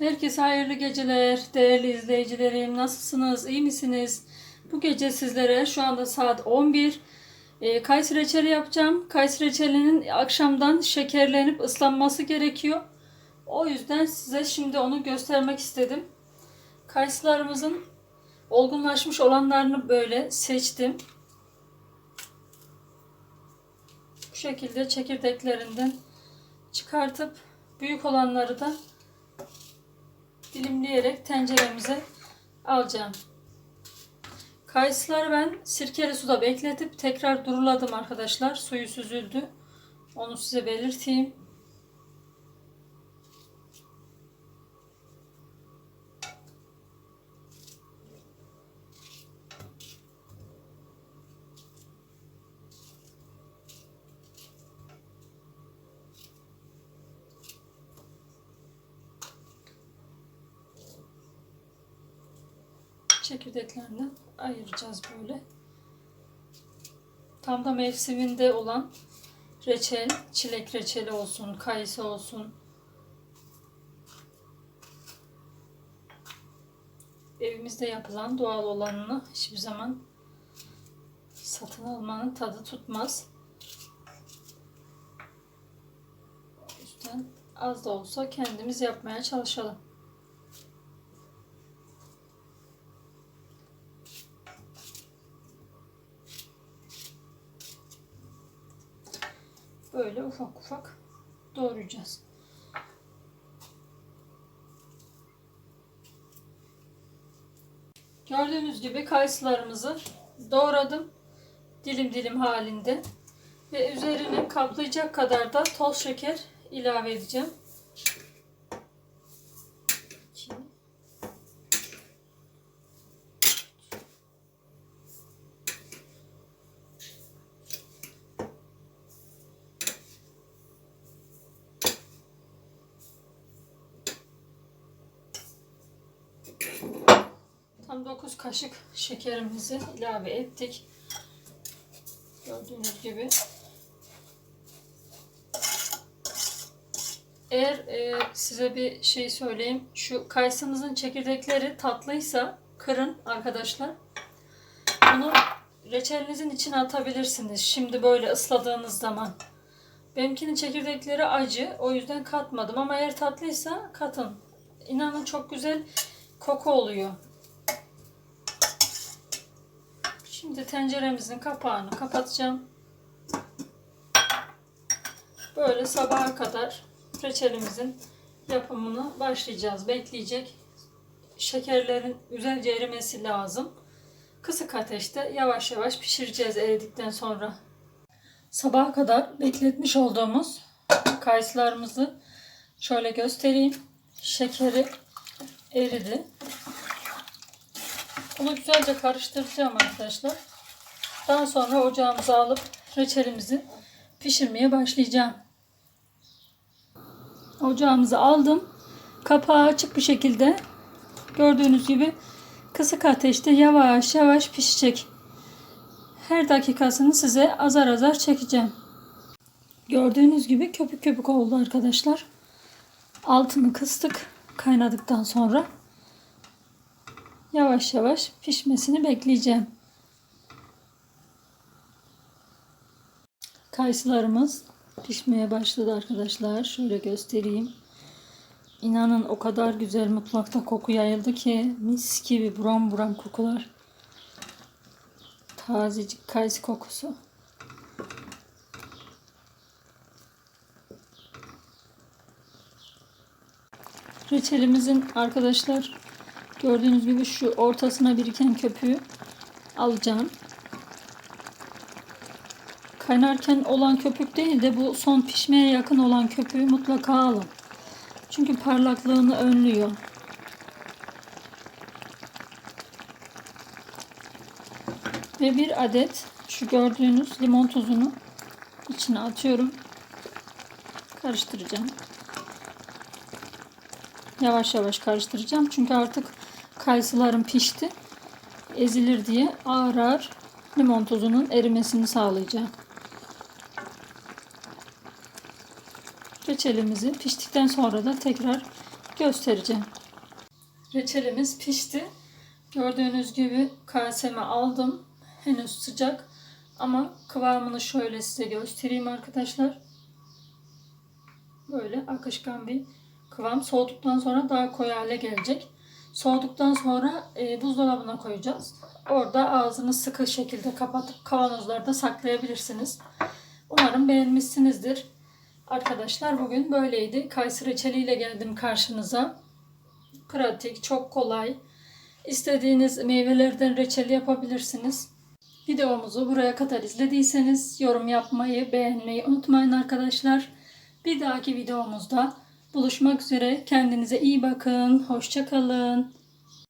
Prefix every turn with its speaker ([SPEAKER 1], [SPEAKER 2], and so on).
[SPEAKER 1] Herkese hayırlı geceler değerli izleyicilerim. Nasılsınız? İyi misiniz? Bu gece sizlere şu anda saat 11 e, kayısı reçeli yapacağım. Kayısı reçelinin akşamdan şekerlenip ıslanması gerekiyor. O yüzden size şimdi onu göstermek istedim. Kayısılarımızın olgunlaşmış olanlarını böyle seçtim. Bu şekilde çekirdeklerinden çıkartıp büyük olanları da dilimleyerek tenceremize alacağım. Kayısıları ben sirkeli suda bekletip tekrar duruladım arkadaşlar. Suyu süzüldü. Onu size belirteyim. Çekirdeklerinden ayıracağız böyle. Tam da mevsiminde olan reçel, çilek reçeli olsun, kayısı olsun. Evimizde yapılan doğal olanını hiçbir zaman satın almanın tadı tutmaz. Yüzden az da olsa kendimiz yapmaya çalışalım. Böyle ufak ufak doğrayacağız. Gördüğünüz gibi kayısılarımızı doğradım. Dilim dilim halinde. Ve üzerine kaplayacak kadar da toz şeker ilave edeceğim. Tam 9 kaşık şekerimizi ilave ettik. Gördüğünüz gibi. Eğer e, size bir şey söyleyeyim. Şu kayısınızın çekirdekleri tatlıysa kırın arkadaşlar. Bunu reçelinizin içine atabilirsiniz. Şimdi böyle ısladığınız zaman. Benimkinin çekirdekleri acı. O yüzden katmadım. Ama eğer tatlıysa katın. İnanın çok güzel koku oluyor. Şimdi tenceremizin kapağını kapatacağım. Böyle sabaha kadar reçelimizin yapımını başlayacağız. Bekleyecek. Şekerlerin güzelce erimesi lazım. Kısık ateşte yavaş yavaş pişireceğiz eridikten sonra. Sabaha kadar bekletmiş olduğumuz kayısılarımızı şöyle göstereyim. Şekeri eridi. Bunu güzelce karıştıracağım arkadaşlar. Daha sonra ocağımıza alıp reçelimizi pişirmeye başlayacağım. Ocağımızı aldım. Kapağı açık bir şekilde gördüğünüz gibi kısık ateşte yavaş yavaş pişecek. Her dakikasını size azar azar çekeceğim. Gördüğünüz gibi köpük köpük oldu arkadaşlar. Altını kıstık kaynadıktan sonra yavaş yavaş pişmesini bekleyeceğim. Kayısılarımız pişmeye başladı arkadaşlar. Şöyle göstereyim. İnanın o kadar güzel mutfakta koku yayıldı ki mis gibi buram buram kokular. Tazecik kayısı kokusu. Reçelimizin arkadaşlar gördüğünüz gibi şu ortasına biriken köpüğü alacağım. Kaynarken olan köpük değil de bu son pişmeye yakın olan köpüğü mutlaka alın. Çünkü parlaklığını önlüyor. Ve bir adet şu gördüğünüz limon tuzunu içine atıyorum. Karıştıracağım. Yavaş yavaş karıştıracağım. Çünkü artık kayısılarım pişti. Ezilir diye ağır ağır limon tuzunun erimesini sağlayacağım. Reçelimizi piştikten sonra da tekrar göstereceğim. Reçelimiz pişti. Gördüğünüz gibi kaseme aldım. Henüz sıcak. Ama kıvamını şöyle size göstereyim arkadaşlar. Böyle akışkan bir kıvam. Soğuduktan sonra daha koyu hale gelecek. Soğuduktan sonra e, buzdolabına koyacağız. Orada ağzını sıkı şekilde kapatıp kavanozlarda saklayabilirsiniz. Umarım beğenmişsinizdir. Arkadaşlar bugün böyleydi. Kayısı reçeliyle geldim karşınıza. Pratik, çok kolay. İstediğiniz meyvelerden reçel yapabilirsiniz. Videomuzu buraya kadar izlediyseniz yorum yapmayı, beğenmeyi unutmayın arkadaşlar. Bir dahaki videomuzda buluşmak üzere. Kendinize iyi bakın. Hoşçakalın.